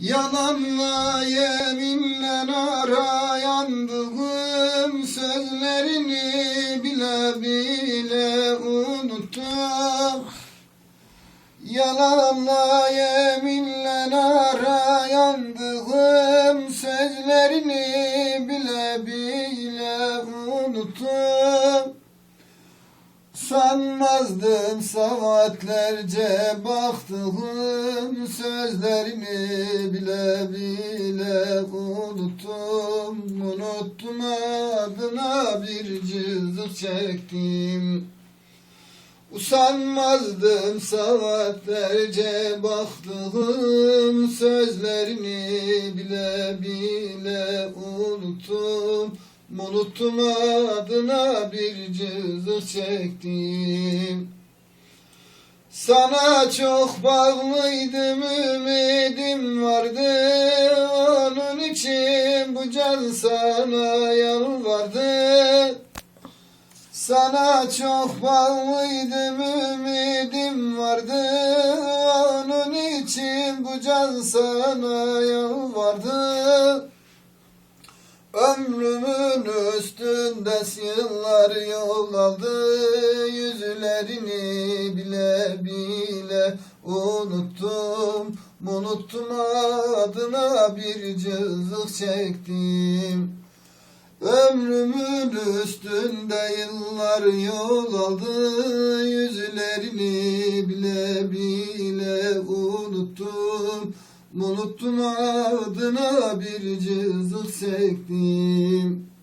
Yalanla yeminle arayandığım sözlerini bile bile unuttum. Yalanla yeminle arayandığım sözlerini bile bile unuttum. Sanmazdım saatlerce baktığım sözlerini bile bile unuttum. Unuttum adına bir cızık çektim. Usanmazdım saatlerce baktığım sözlerini bile bile unuttum. Unuttum adına bir cızık çektim. Sana çok bağlıydım, ümidim vardı. Onun için bu can sana yalvardı. Sana çok bağlıydım, ümidim vardı. Onun için bu can sana yalvardı. Ömrümün üstünde yıllar yol aldı Yüzlerini bile bile unuttum. Unuttum adına bir cızık çektim. Ömrümün üstünde yıllar yol aldı Yüzlerini bile bile unuttum. Unuttum adına bir cızık çektim